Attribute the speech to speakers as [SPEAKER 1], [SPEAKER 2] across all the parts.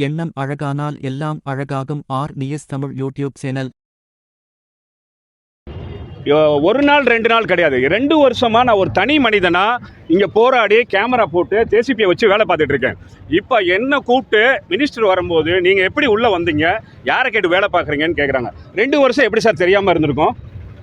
[SPEAKER 1] எண்ணம் அழகானால் எல்லாம் அழகாகும். R. News Tamil YouTube channel.
[SPEAKER 2] யோ- ஒரு நாள் ரெண்டு நாள் கிடையாது. ரெண்டு வருஷமா நான் ஒரு தனி மனிதனா இங்க போராடி கேமரா போட்டு ஜேசிபியை வச்சு வேலை பார்த்துட்டு இருக்கேன். இப்போ என்ன கூப்பிட்டு மினிஸ்டர் வரும்போது நீங்க எப்படி உள்ள வந்தீங்க? யாரை கேட்டு வேலை பார்க்குறீங்கன்னு கேட்குறாங்க ரெண்டு வருஷம் எப்படி சார் தெரியாம இருந்திருக்கும்?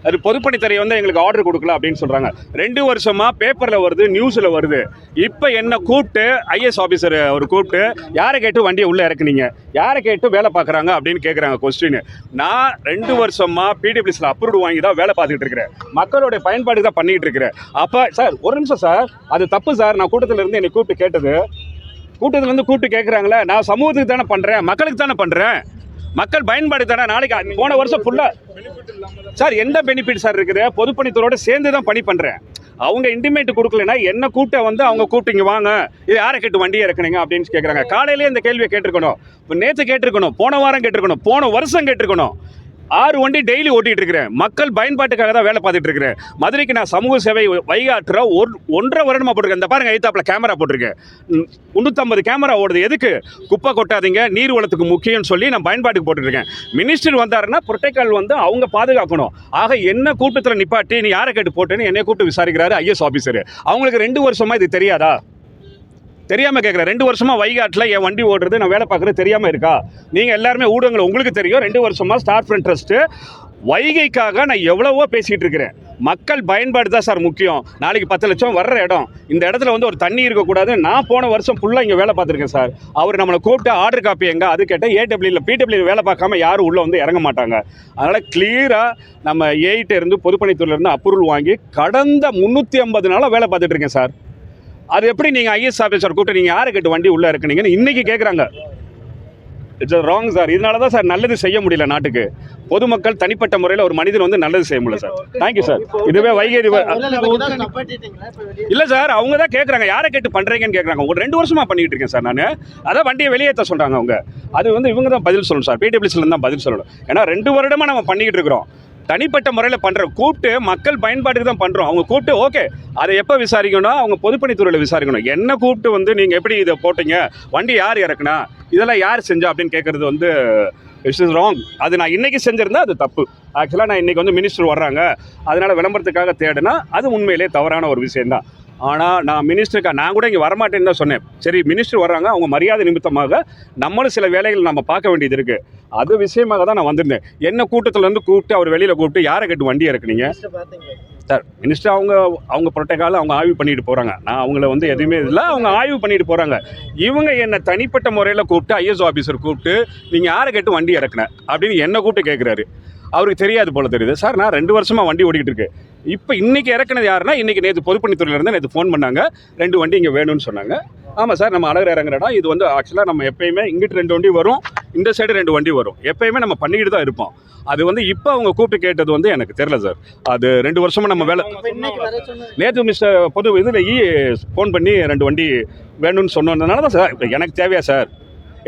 [SPEAKER 2] அது பொதுப்பணித்துறை வந்து எங்களுக்கு ஆர்டர் கொடுக்கல அப்படின்னு சொல்கிறாங்க ரெண்டு வருஷமாக பேப்பரில் வருது நியூஸில் வருது. இப்போ என்ன கூப்பிட்டு ஐஎஸ் ஆஃபீஸர் அவர் கூப்பிட்டு யாரை கேட்டு வண்டியை உள்ளே இறக்குனீங்க? யாரை கேட்டு வேலை பார்க்குறாங்க? அப்படின்னு கேட்குறாங்க கொஸ்டின் நான் ரெண்டு வருஷமாக பிடிபிஎஸ்ல அப்ரூவ் வாங்கி தான் வேலை பார்த்துட்டு இருக்கிறேன். மக்களுடைய பயன்பாடு தான் பண்ணிட்டு இருக்கிறேன். அப்போ சார் ஒரு நிமிஷம் சார் அது தப்பு சார் நான் கூட்டத்தில் இருந்து என்னை கூப்பிட்டு கேட்டது. கூட்டத்தில் இருந்து கூப்பிட்டு கேட்குறாங்களே நான் சமூகத்துக்கு தானே பண்ணுறேன் மக்களுக்கு தானே பண்ணுறேன் மக்கள் பயன்பாடு தானே நாளைக்கு போன வருஷம் ஃபுல்லாக சார் எந்த பெனிஃபிட் சார் இருக்குது? பொதுப்பணித்துறையோட சேர்ந்து தான் பணி பண்ணுறேன் அவங்க இன்டிமேட் கொடுக்கலனா என்ன கூட்ட வந்து அவங்க கூப்பிட்டீங்க வாங்க. இது யாரை கேட்டு வண்டியை இறக்குனீங்க அப்படின்னு கேட்குறாங்க காலையிலேயே இந்த கேள்வியை கேட்டிருக்கணும். இப்போ நேற்று கேட்டிருக்கணும் போன வாரம் கேட்டிருக்கணும் போன வருஷம் கேட்டிருக்கணும். ஆறு வண்டி டெய்லி ஓட்டிட்டு இருக்கிறேன் மக்கள் பயன்பாட்டுக்காக தான் வேலை பார்த்துட்டு இருக்கிறேன் மதுரைக்கு நான் சமூக சேவை வைகாட்டுற ஒரு ஒன்றரை வருடமா போட்டிருக்கேன். இந்த பாருங்க ஐத்தாப்பில் கேமரா போட்டிருக்கேன். முந்நூற்றம்பது கேமரா ஓடுது. எதுக்கு? குப்பை கொட்டாதீங்க நீர் வளத்துக்கு முக்கியம்னு சொல்லி நான் பயன்பாட்டுக்கு போட்டுருக்கேன். மினிஸ்டர் வந்தாருன்னா புரோட்டோக்கால் வந்து அவங்க பாதுகாக்கணும். ஆக என்ன கூட்டத்தில் நிப்பாட்டி நீ யாரை கேட்டு போட்டேன்னு என்னை கூப்பிட்டு விசாரிக்கிறாரு ஐஎஸ் ஆஃபீஸர் அவங்களுக்கு ரெண்டு வருஷமா இது தெரியாதா? தெரியாமல் கேட்குறேன் ரெண்டு வருஷமா வைகாட்டில் என் வண்டி ஓடுறது நான் வேலை பார்க்குறது தெரியாமல் இருக்கா? நீங்கள் எல்லாருமே ஊடகங்கள் உங்களுக்கு தெரியும். ரெண்டு வருஷமாக ஸ்டார் ஃப்ரெண்ட் ட்ரஸ்ட்டு வைகைக்காக நான் எவ்வளவோ பேசிகிட்டு இருக்கிறேன். மக்கள் பயன்பாடு தான் சார் முக்கியம். நாளைக்கு பத்து லட்சம் வர்ற இடம். இந்த இடத்துல வந்து ஒரு தண்ணி இருக்கக்கூடாது. நான் போன வருஷம் ஃபுல்லாக இங்கே வேலை பார்த்துருக்கேன் சார். அவர் நம்மளை கூப்பிட்டு ஆர்டர் காப்பி எங்கே? அது கேட்டால் ஏடபிள்யூல பிடபிள்யூ வேலை பார்க்காம யாரும் உள்ளே வந்து இறங்க மாட்டாங்க. அதனால் கிளியராக நம்ம ஏஐட்ட இருந்து பொதுப்பணித்துறையிலேருந்து அப்ரூவல் வாங்கி கடந்த முந்நூற்றி ஐம்பது நாளாக வேலை பார்த்துட்ருக்கேன் சார். அது எப்படி நீங்கள் ஐஎஸ் ஆஃபீஸர் கூப்பிட்டு நீங்கள் யாரை கேட்டு வண்டி உள்ளே இருக்குனீங்கன்னு இன்னைக்கு கேட்குறாங்க இட்ஸ் ராங் சார் இதனால தான் சார் நல்லது செய்ய முடியல நாட்டுக்கு. பொதுமக்கள் தனிப்பட்ட முறையில் ஒரு மனிதன் வந்து நல்லது செய்ய முடியல சார் தேங்க்யூ சார் இதுவே வைகை இல்லை சார் அவங்க தான் கேட்குறாங்க யாரை கேட்டு பண்ணுறீங்கன்னு கேட்குறாங்க ஒரு ரெண்டு வருஷமா பண்ணிட்டு இருக்கேன் சார் நான். அதான் வண்டியை வெளியேற்ற சொல்கிறாங்க அவங்க. அது வந்து இவங்க தான் பதில் சொல்லணும் சார் பிடபிள்யூசில் தான் பதில் சொல்லணும். ஏன்னா ரெண்டு வருடமாக நம்ம பண்ணிக்கிட்டு இருக்கிறோம். தனிப்பட்ட முறையில் பண்ணுறோம் கூப்பிட்டு மக்கள் பயன்பாட்டுக்கு தான் பண்ணுறோம் அவங்க கூப்பிட்டு ஓகே அதை எப்போ விசாரிக்கணும் அவங்க பொதுப்பணித்துறையில் விசாரிக்கணும். என்ன கூப்பிட்டு வந்து நீங்கள் எப்படி இதை போட்டீங்க? வண்டி யார் இறக்குனா? இதெல்லாம் யார் செஞ்சா? அப்படின்னு கேட்குறது வந்து இட்ஸ் இஸ் ராங் அது நான் இன்னைக்கு செஞ்சிருந்தா அது தப்பு. ஆக்சுவலாக நான் இன்றைக்கி வந்து மினிஸ்டர் வர்றாங்க. அதனால் விளம்பரத்துக்காக தேடினா அது உண்மையிலே தவறான ஒரு விஷயம்தான் ஆனால் நான் மினிஸ்டருக்கா நான் கூட இங்கே வரமாட்டேன்னு தான் சொன்னேன். சரி மினிஸ்டர் வர்றாங்க. அவங்க மரியாதை நிமித்தமாக நம்மளும் சில வேலைகள் நம்ம பார்க்க வேண்டியது இருக்குது அது விஷயமாக தான் நான் வந்திருந்தேன். என்ன கூட்டத்துல இருந்து கூப்பிட்டு அவர் வெளியில் கூப்பிட்டு யாரை கட்டு வண்டி இறக்குனீங்க? சார் மினிஸ்டர் அவங்க அவங்க புரோட்டோக்கால அவங்க ஆய்வு பண்ணிட்டு போகிறாங்க நான் அவங்கள வந்து எதுவுமே இல்லை அவங்க ஆய்வு பண்ணிட்டு போகிறாங்க இவங்க என்னை தனிப்பட்ட முறையில் கூப்பிட்டு ஐஎஸ் ஆஃபீஸர் கூப்பிட்டு நீங்கள் யாரை கேட்டு வண்டி இறக்குன? அப்படின்னு என்னை கூப்பிட்டு கேட்குறாரு அவருக்கு தெரியாது போல தெரியுது. சார் நான் ரெண்டு வருஷமா வண்டி ஓடிக்கிட்டு இருக்கேன். இப்போ இன்னைக்கு இறக்குனது யாருன்னா இன்னைக்கு நேற்று பொதுப்பணித்துறையில இருந்து நேற்று ஃபோன் பண்ணாங்க. ரெண்டு வண்டி இங்கே வேணும்னு சொன்னாங்க. ஆமாம் சார் நம்ம அழகர் இறங்குற இடம். இது வந்து ஆக்சுவலாக நம்ம எப்பயுமே இங்கிட்டு ரெண்டு வண்டி வரும். இந்த சைடு ரெண்டு வண்டி வரும். எப்பயுமே நம்ம பண்ணிக்கிட்டு தான் இருப்போம். அது வந்து இப்போ அவங்க கூப்பிட்டு கேட்டது வந்து எனக்கு தெரில சார் அது ரெண்டு வருஷமா நம்ம வேலை நேற்று மிஸ்டர் பொது இதில் இ ஃபோன் பண்ணி ரெண்டு வண்டி வேணும்னு சொன்னதுனால தான் சார் இப்போ எனக்கு தேவையா சார்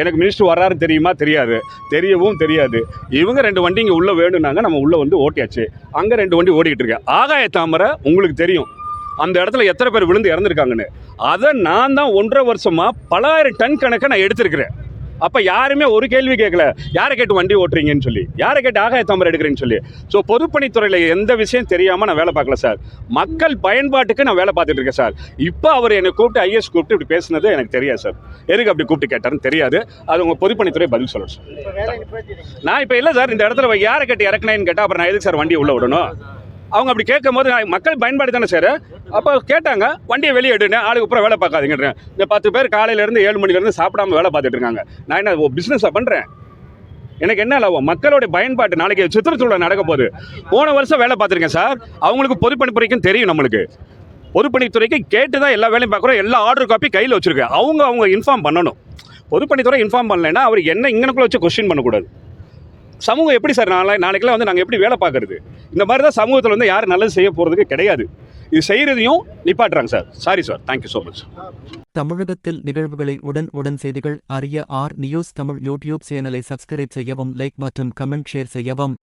[SPEAKER 2] எனக்கு மினிஸ்டர் வர்றாரு தெரியுமா? தெரியாது. தெரியவும் தெரியாது. இவங்க ரெண்டு வண்டி இங்கே உள்ளே வேணும்னாங்க நம்ம உள்ளே வந்து ஓட்டியாச்சு. அங்கே ரெண்டு வண்டி ஓடிக்கிட்டு இருக்கேன். ஆகாய தாமரை உங்களுக்கு தெரியும். அந்த இடத்துல எத்தனை பேர் விழுந்து இறந்துருக்காங்கன்னு. அதை நான் தான் ஒன்றரை வருஷமாக பலாயிரம் டன் கணக்கை நான் எடுத்திருக்கிறேன். அப்போ யாருமே ஒரு கேள்வி கேட்கல யாரை கேட்டு வண்டி ஓட்டுறீங்கன்னு சொல்லி. யாரை கேட்டு ஆகாய தாமரை எடுக்கிறேன்னு சொல்லி. ஸோ பொதுப்பணித்துறையில் எந்த விஷயம் தெரியாமல் நான் வேலை பார்க்கல சார் மக்கள் பயன்பாட்டுக்கு நான் வேலை பார்த்துட்டு இருக்கேன் சார் இப்போ அவர் என்னை கூப்பிட்டு ஐஎஸ் கூப்பிட்டு இப்படி பேசுனது எனக்கு தெரியாது சார் எதுக்கு அப்படி கூப்பிட்டு கேட்டாருன்னு தெரியாது. அது உங்கள் பொதுப்பணித்துறை பதில் சொல்லணும் சார் நான் இப்போ இல்லை சார் இந்த இடத்துல யாரை கேட்டு இறக்குனேன்னு கேட்டால் அப்புறம் நான் எதுக்கு சார் வண்டியை உள்ள விடணும்? அவங்க அப்படி கேட்கும் போது நான் மக்கள் பயன்பாடு தானே சார்? அப்போ கேட்டாங்க வண்டியை வெளியே எடுங்க ஆளுக்கு அப்புறம் வேலை பார்க்காதீங்கன்றேன் இந்த பத்து பேர் காலையிலேருந்து ஏழு மணிலேருந்து சாப்பிடாம வேலை பார்த்துட்டு இருக்காங்க. நான் என்ன பிஸ்னஸாக பண்ணுறேன் எனக்கு என்ன லாபம்? மக்களுடைய பயன்பாட்டு நாளைக்கு சுற்றுச்சூழல் நடக்க போகுது. போன வருஷம் வேலை பார்த்துருக்கேன் சார். அவங்களுக்கு பொதுப்பணித்துறைக்கும் தெரியும் நம்மளுக்கு. பொதுப்பணித்துறைக்கு கேட்டு தான் எல்லா வேலையும் பார்க்குறோம். எல்லா ஆர்டர் காப்பி கையில் வச்சுருக்கேன். அவங்க அவங்க இன்ஃபார்ம் பண்ணணும். பொதுப்பணித்துறை இன்ஃபார்ம் பண்ணலைன்னா அவர் என்ன இங்கனக்குள்ளே வச்சு கொஸ்டின் பண்ணக்கூடாது. சமூகம் எப்படி சார் நாளை நாளைக்கெல்லாம் வந்து நாங்கள் எப்படி வேலை பார்க்கறது? இந்த மாதிரி தான் சமூகத்தில் வந்து யாரும் நல்லது செய்ய போகிறதுக்கு கிடையாது. இது செய்கிறதையும் நிப்பாட்டுறாங்க sir. Sorry sir thank you so much
[SPEAKER 1] தமிழகத்தில் நிகழ்வுகளை உடன் உடன் செய்திகள் அறிய ஆர் நியூஸ் தமிழ் யூடியூப் சேனலை சப்ஸ்கிரைப் செய்யவும் லைக் மற்றும் கமெண்ட் ஷேர் செய்யவும்.